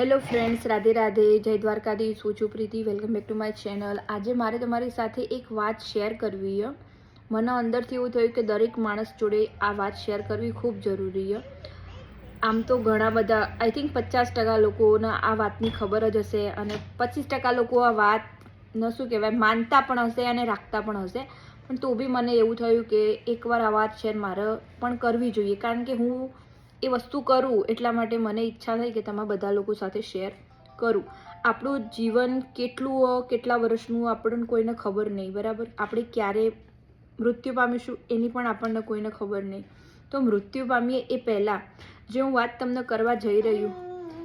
Hello friends, Radhe Radhe, જય દ્વારકાધીશ, હું છું Preeti, welcome back to my channel. આજે મારે તમારી સાથે એક વાત શેર કરવી છે. મને અંદરથી એવું થયું કે દરેક માણસ જોડે આ વાત શેર કરવી ખૂબ જરૂરી છે. આમ તો ઘણા બધા આઈ થિંક પચાસ ટકા લોકોને આ વાતની ખબર જ હશે અને પચીસ ટકા લોકો આ વાતને શું કહેવાય, માનતા પણ હશે અને રાખતા પણ હશે. પણ તો બી મને એવું થયું કે એકવાર આ વાત શેર મારે પણ કરવી જોઈએ. કારણ કે હું એ વસ્તુ કરું એટલા માટે મને ઈચ્છા થઈ કે તમે બધા લોકો સાથે શેર કરું. આપણું જીવન કેટલું કેટલા વર્ષનું આપણને કોઈને ખબર નહીં, બરાબર? આપણે ક્યારે મૃત્યુ પામીશું એની પણ આપણને કોઈને ખબર નહીં. તો મૃત્યુ પામીએ એ પહેલાં. જે હું વાત તમને કરવા જઈ રહ્યું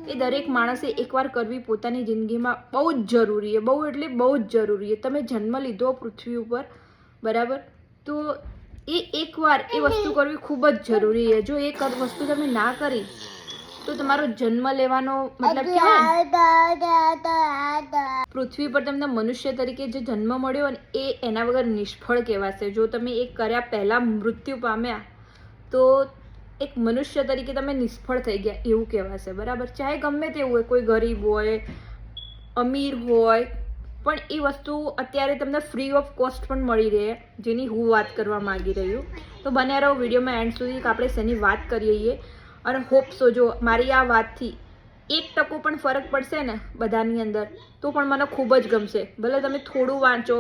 એ દરેક માણસે એકવાર કરવી પોતાની જિંદગીમાં બહુ જ જરૂરી છે, બહુ એટલે બહુ જ જરૂરી છે. તમે જન્મ લીધો પૃથ્વી ઉપર, બરાબર? તો એ એકવાર એ વસ્તુ કરવી ખૂબ જ જરૂરી છે. જો એ વસ્તુ તમે ના કરી તો તમારો જન્મ લેવાનો મતલબ પૃથ્વી પર તમને મનુષ્ય તરીકે જે જન્મ મળ્યો ને એ એના વગર નિષ્ફળ કહેવાશે. જો તમે એ કર્યા પહેલાં મૃત્યુ પામ્યા તો એક મનુષ્ય તરીકે તમે નિષ્ફળ થઈ ગયા એવું કહેવાશે. બરાબર? ચાહે ગમે તેવું હોય કોઈ ગરીબ હોય અમીર હોય પણ એ વસ્તુ અત્યારે તમને ફ્રી ઓફ કોસ્ટ પણ મળી રહે, જેની હું વાત કરવા માગી રહ્યું તો બને રહો, વિડીયોમાં એન્ડ સુધી કે આપણે શેની વાત કરીએ અને હોપ સો જો મારી આ વાતથી એક ટકો પણ ફરક પડશે ને બધાની અંદર, તો પણ મને ખૂબ જ ગમશે. ભલે તમે થોડું વાંચો,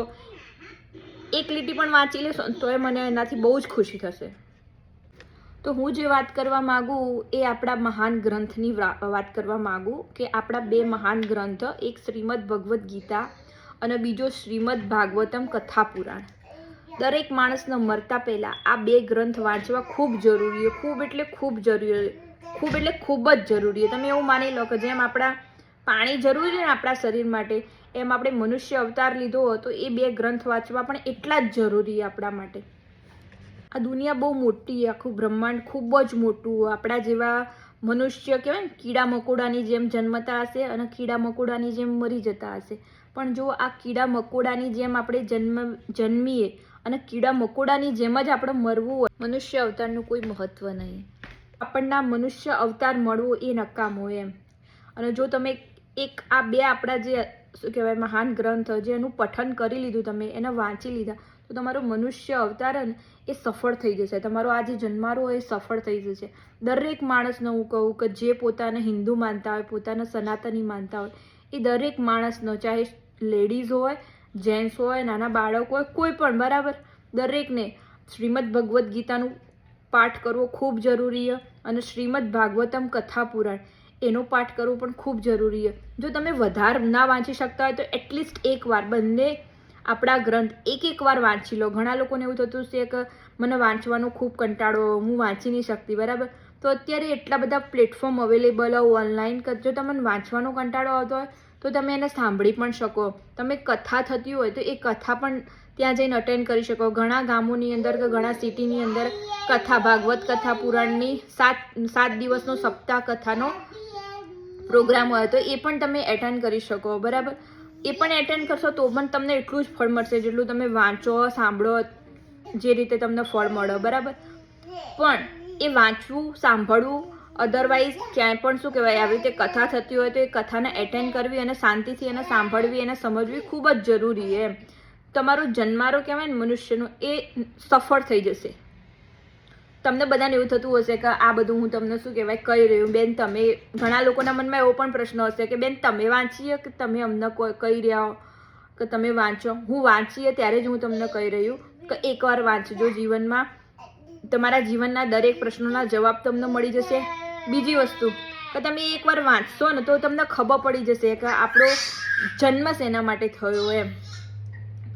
એક લીટી પણ વાંચી લેશો તોય મને એનાથી બહુ જ ખુશી થશે. તો હું જે વાત કરવા માગું એ આપણા મહાન ગ્રંથની વાત કરવા માગું કે આપણા બે મહાન ગ્રંથ, એક શ્રીમદ ભગવદ્ ગીતા અને બીજો શ્રીમદ ભાગવતમ કથા પુરાણ દરેક માણસને મરતા પહેલાં આ બે ગ્રંથ વાંચવા ખૂબ જરૂરી ખૂબ એટલે ખૂબ જરૂરી ખૂબ એટલે ખૂબ જ જરૂરી તમે એવું માની લો કે જેમ આપણા પાણી જરૂરી ને આપણા શરીર માટે, એમ આપણે મનુષ્ય અવતાર લીધો હોય, તો એ બે ગ્રંથ વાંચવા પણ એટલા જ જરૂરી આપણા માટે. આ દુનિયા બહુ મોટી આખું બ્રહ્માંડ ખૂબ જ મોટું આપણા જેવા મનુષ્ય કહેવાય ને, કીડા મકોડાની જેમ જન્મતા હશે અને કીડા મકોડાની જેમ મરી જતા હશે. પણ જો આ કીડા મકોડાની જેમ આપણે જન્મ, જન્મીએ અને કીડા મકોડાની જેમ જ આપણે મરવું હોય, મનુષ્ય અવતારનું કોઈ મહત્વ નહીં. આપણને મનુષ્ય અવતાર મળવો એ નકામો એમ. અને જો તમે એક, આ બે આપણા જે, શું કહેવાય, મહાન ગ્રંથ જે એનું પઠન કરી લીધું તમે, એને વાંચી લીધા, તો તમારો મનુષ્ય અવતાર એ સફળ થઈ જશે. તમારો આ જે જન્મારો એ સફળ થઈ જશે. દરેક માણસને હું કહું કે જે પોતાને હિન્દુ માનતા હોય, પોતાને સનાતની માનતા હોય, એ દરેક માણસનો, ચાહે લેડીઝ હોય, જેન્ટ્સ હોય, નાના બાળકો હોય, કોઈ પણ, બરાબર? દરેકને શ્રીમદ ભગવદ્ ગીતાનું પાઠ કરવો ખૂબ જરૂરી છે અને શ્રીમદ ભાગવતમ કથા પુરાણ, એનો પાઠ કરવો પણ ખૂબ જરૂરી છે. જો તમે વધારે ના વાંચી શકતા હોય તો એટલીસ્ટ એકવાર, બંને આપણા ગ્રંથ એક એક વાર વાંચી લો. ઘણા લોકોને એવું થતું છે કે મને વાંચવાનો ખૂબ કંટાળો, હું વાંચી નહીં શકતી, બરાબર? તો અત્યારે એટલા બધા પ્લેટફોર્મ અવેલેબલ હોય ઓનલાઈન જો તમને વાંચવાનો કંટાળો આવતો હોય તો તમે એને સાંભળી પણ શકો. તમે કથા થતી હોય તો એ કથા પણ ત્યાં જઈને અટેન્ડ કરી શકો. ઘણા ગામોની અંદર કે ઘણા સિટીની અંદર કથા, ભાગવત કથા, પુરાણની સાત સાત દિવસનો સપ્તાહ કથાનો પ્રોગ્રામ હોય તો એ પણ તમે એટેન્ડ કરી શકો, બરાબર? એ પણ એટેન્ડ કરશો તો પણ તમને એટલું જ ફળ મળશે જેટલું તમે વાંચો, સાંભળો, જે રીતે તમને ફળ મળે, બરાબર? પણ એ વાંચવું, સાંભળવું અધરવાઇઝ ક્યાંય પણ શું કહેવાય, આવી રીતે કથા થતી હોય તો એ કથાને એટેન્ડ કરવી અને શાંતિથી એને સાંભળવી એને સમજવી ખૂબ જ જરૂરી એમ તમારો જન્મારો કહેવાય ને, મનુષ્યનો, એ સફળ થઈ જશે. તમને બધાને એવું થતું હશે કે આ બધું હું તમને શું કહેવાય, કહી રહ્યું. બેન, તમે, ઘણા લોકોના મનમાં એવો પણ પ્રશ્ન હશે કે, બેન, તમે વાંચીએ કે તમે અમને કહી રહ્યા હો? કે તમે વાંચો? હું વાંચીએ ત્યારે જ હું તમને કહી રહ્યું કે એકવાર વાંચજો જીવનમાં. તમારા જીવનના દરેક પ્રશ્નોના જવાબ તમને મળી જશે. બીજી વસ્તુ, કે તમે એકવાર વાંચશો ને તો તમને ખબર પડી જશે કે આપણો જન્મ શેના માટે થયો એમ.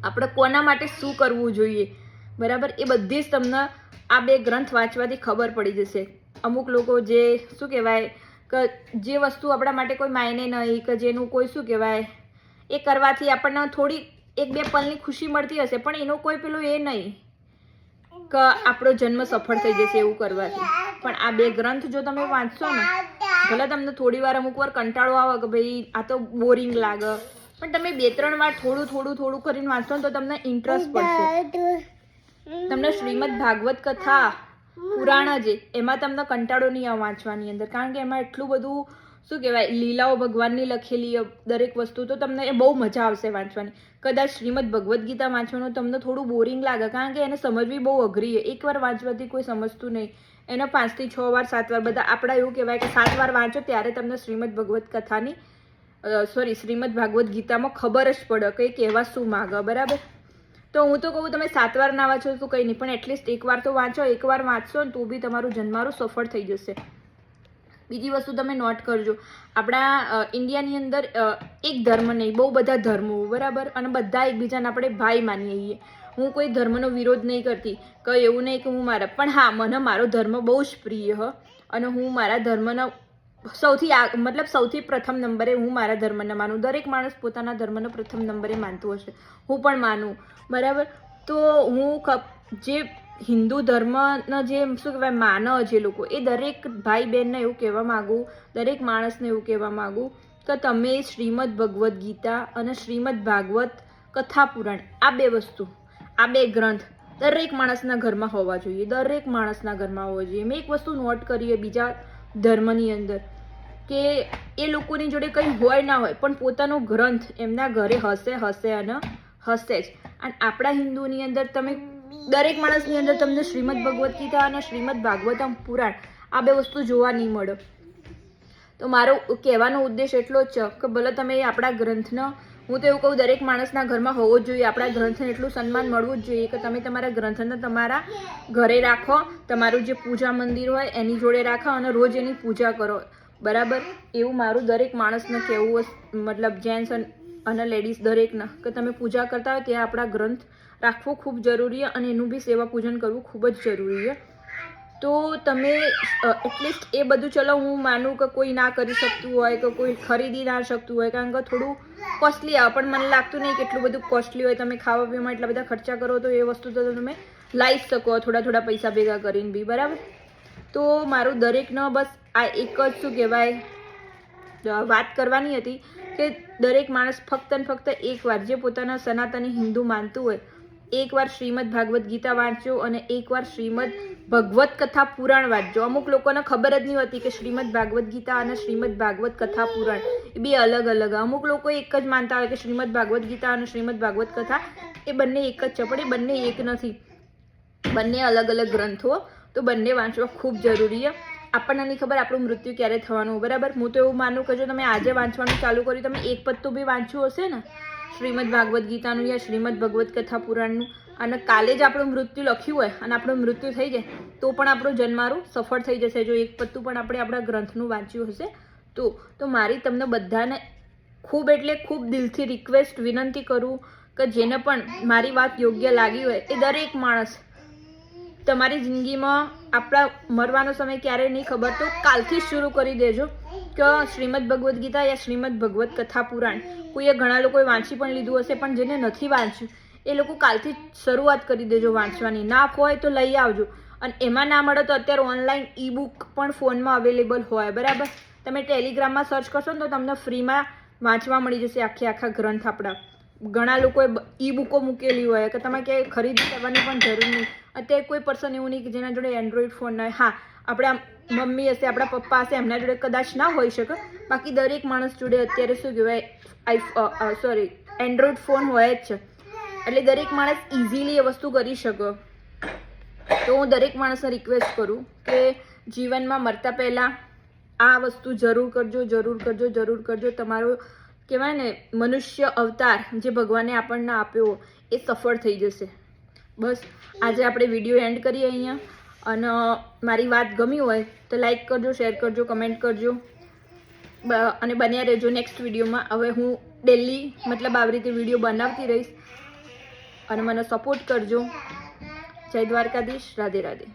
આપણે કોના માટે શું કરવું જોઈએ? બરાબર? એ બધી જ તમને આ બે ગ્રંથ વાંચવાથી ખબર પડી જશે. અમુક લોકો જે શું કહેવાય, કે જે વસ્તુ આપણા માટે કોઈ માયને નહીં, કે જેનું કોઈ શું કહેવાય, એ કરવાથી આપણને થોડી એક બે પલની ખુશી મળતી હશે, પણ એનો કોઈ પેલું એ નહીં. કે આપણો જન્મ સફળ થઈ જશે એવું કરવાથી. પણ આ બે ગ્રંથ જો તમે વાંચશો ને, ભલે તમને થોડી વાર અમુક વાર કંટાળો આવે કે ભાઈ આ તો બોરિંગ લાગે. પણ તમે બે ત્રણ વાર થોડું થોડું થોડું કરીને વાંચો ને તો તમને ઇન્ટરેસ્ટ પડશે. તમને શ્રીમદ ભાગવત કથા, પુરાણ જે, એમાં તમને કંટાળો નહીં આવે વાંચવાની અંદર. કારણ કે એમાં એટલું બધું શું કહેવાય, લીલાઓ ભગવાનની લખેલી દરેક વસ્તુ તો તમને એ બહુ મજા આવશે વાંચવાની. કદાચ શ્રીમદ ભગવદ્ ગીતા વાંચવાનું તમને થોડું બોરિંગ લાગે, કારણ કે એને સમજવી બહુ અઘરી છે. એકવાર વાંચવાથી કોઈ સમજતું નહીં. એને પાંચથી છ વાર, સાત વાર, બધા આપણા એવું કહેવાય કે સાત વાર વાંચો ત્યારે તમને શ્રીમદ ભગવદ્ કથાની સોરી શ્રીમદ ભાગવત ગીતામાં ખબર જ પડે કે કહેવા શું માગે, બરાબર? તો હું તો કહું, તમે સાત વાર ના વાંચો તો કંઈ નહીં, પણ એટલીસ્ટ એકવાર તો વાંચો એકવાર વાંચશો ને તો બી તમારું જન્મારું સફળ થઈ જશે. બીજી વસ્તુ તમે નોટ કરજો. આપણા ઇન્ડિયાની અંદર એક ધર્મ નહીં, બહુ બધા ધર્મો, બરાબર? અને બધા એકબીજાને આપણે ભાઈ માનીએ હું કોઈ ધર્મનો વિરોધ નહીં કરતી. કંઈ એવું નહીં કે હું મારા, પણ હા, મને મારો ધર્મ બહુ જ પ્રિય હ. અને હું મારા ધર્મનો સૌથી મતલબ સૌથી પ્રથમ નંબરે હું મારા ધર્મને માનું. દરેક માણસ પોતાના ધર્મનો પ્રથમ નંબરે માનતું હશે. હું પણ માનું. બરાબર? તો હું જે હિન્દુ ધર્મનો જે શું કહેવાય, માનવ જે લોકો, એ દરેક ભાઈ બહેનને એવું કહેવા માગું, દરેક માણસને એવું કહેવા માગું કે તમે શ્રીમદ ભગવદ્ ગીતા અને શ્રીમદ ભાગવત કથા પુરાણ, આ બે વસ્તુ, આ બે ગ્રંથ દરેક માણસના ઘરમાં હોવા જોઈએ, દરેક માણસના ઘરમાં હોવા જોઈએ. મેં એક વસ્તુ નોટ કરીએ બીજા ધર્મની અંદર કે એ લોકોની જોડે કંઈ હોય ના હોય, પણ પોતાનો ગ્રંથ એમના ઘરે હશે હશે અને હશે જ. અને આપણા હિન્દુની અંદર તમે દરેક માણસની અંદર તમને શ્રીમદ ભગવદ્ ગીતા અને શ્રીમદ ભાગવતમ પુરાણ આ બે વસ્તુ જોવા નહીં મળે. તો મારો કહેવાનો ઉદ્દેશ એટલો જ છે કે ભલે તમે આપણા ગ્રંથનો, હું તો એવું કહું દરેક માણસના ઘરમાં હોવો જ જોઈએ, આપણા ગ્રંથને એટલું સન્માન મળવું જ જોઈએ કે તમે તમારા ગ્રંથને તમારા ઘરે રાખો, તમારું જે પૂજા મંદિર હોય એની જોડે રાખો અને રોજ એની પૂજા કરો. બરાબર? એવું મારું દરેક માણસને કહેવું મતલબ જેન્ટ્સ અને લેડીઝ દરેકના. કે તમે પૂજા કરતા હોય ત્યાં આપણા ગ્રંથ રાખવો ખૂબ જરૂરી છે અને એનું બી સેવા પૂજન કરવું ખૂબ જ જરૂરી છે. તો તમે એટલીસ્ટ એ બધું ચલો, હું માનું કે કોઈ ના કરી શકતું હોય કે કોઈ ખરીદી ના શકતું હોય. કારણ કે થોડું કોસ્ટલી આવે, પણ મને લાગતું નહીં કે એટલું બધું કોસ્ટલી હોય. તમે ખાવા પીવામાં એટલા બધા ખર્ચા કરો તો એ વસ્તુ તો તમે લાવી શકો, થોડા થોડા પૈસા ભેગા કરીને બી, બરાબર? તો મારું દરેકનો બસ આ એક જ શું કહેવાય વાત કરવાની હતી કે દરેક માણસ ફક્ત ને ફક્ત એકવાર જે પોતાના સનાતની હિન્દુ માનતું હોય એકવાર શ્રીમદ ભાગવત ગીતા વાંચજો અને એકવાર શ્રીમદ ભગવત કથા પુરાણ વાંચજો અમુક લોકોને ખબર જ નહીં હોતી કે શ્રીમદ ભાગવત ગીતા અને શ્રીમદ ભાગવત કથા પુરાણ એ બે અલગ અલગ. અમુક લોકો એક જ માનતા હોય કે શ્રીમદ ભાગવત ગીતા અને શ્રીમદ ભાગવત કથા એ બંને એક જ છે, પણ એ બંને એક નથી. બંને અલગ અલગ ગ્રંથો, તો બંને વાંચવા ખૂબ જરૂરી છે. આપણને નહીં ખબર આપણું મૃત્યુ ક્યારે થવાનું, બરાબર? હું તો એવું માનું કે જો તમે આજે વાંચવાનું ચાલુ કર્યું, તમે એક પત્તું બી વાંચ્યું હશે ને? શ્રીમદ ભાગવત ગીતાનું યા શ્રીમદ ભગવત કથા પુરાણનું. અને કાલે જ આપણું મૃત્યુ લખ્યું હોય અને આપણું મૃત્યુ થઈ જાય, તો પણ આપણું જન્મારું સફળ થઈ જશે. જો એક પત્તું પણ આપણે આપણા ગ્રંથનું વાંચ્યું હશે, તો તો મારી તમને બધાને ખૂબ એટલે ખૂબ દિલથી રિક્વેસ્ટ વિનંતી કરું કે જેને પણ મારી વાત યોગ્ય લાગી હોય, એ દરેક માણસ તમારી જિંદગીમાં આપણા મરવાનો સમય ક્યારેય નહીં ખબર તો કાલથી જ શરૂ કરી દેજો કે શ્રીમદ ભગવદ્ ગીતા યા શ્રીમદ ભગવદ્ કથા પુરાણ. કોઈએ ઘણા લોકોએ વાંચી પણ લીધું હશે, પણ જેને નથી વાંચ્યું, એ લોકો કાલથી જ શરૂઆત કરી દેજો વાંચવાની. ના હોય તો લઈ આવજો. અને એમાં ના મળે તો અત્યારે ઓનલાઈન ઈ બુક પણ ફોનમાં અવેલેબલ હોય, બરાબર? તમે ટેલિગ્રામમાં સર્ચ કરશો ને તો તમને ફ્રીમાં વાંચવા મળી જશે આખે આખા ગ્રંથ આપણા. ઘણા લોકોએ ઈ બુકો મૂકેલી હોય, કે તમે ક્યાંય ખરીદી કરવાની પણ જરૂર નહીં. અત્યારે કોઈ પર્સન એવું નહીં કે જેના જોડે એન્ડ્રોઈડ ફોન ના હોય. હા, આપણા મમ્મી હશે, આપણા પપ્પા હશે, એમના જોડે કદાચ ના હોઈ શકે. બાકી દરેક માણસ જોડે અત્યારે શું કહેવાય આઈ સોરી એન્ડ્રોઈડ ફોન હોય જ છે. એટલે દરેક માણસ ઇઝીલી એ વસ્તુ કરી શકે. તો હું દરેક માણસને રિક્વેસ્ટ કરું કે જીવનમાં મરતા પહેલાં આ વસ્તુ જરૂર કરજો જરૂર કરજો જરૂર કરજો. તમારો કહેવાય ને, મનુષ્ય અવતાર જે ભગવાને આપણને આપ્યો, એ સફળ થઈ જશે. બસ, આજે આપણે વીડિયો એન્ડ કરીએ અહીંયા. અને મારી વાત ગમી હોય, તો લાઈક કરજો શેર કરજો કમેન્ટ કરજો. અને બન્યા રહેજો નેક્સ્ટ વિડીયોમાં હવે હું ડેલી મતલબ આવી રીતે વીડિયો બનાવતી રહીશ. અને મને સપોર્ટ કરજો. જય દ્વારકાધીશ. રાધે રાધે.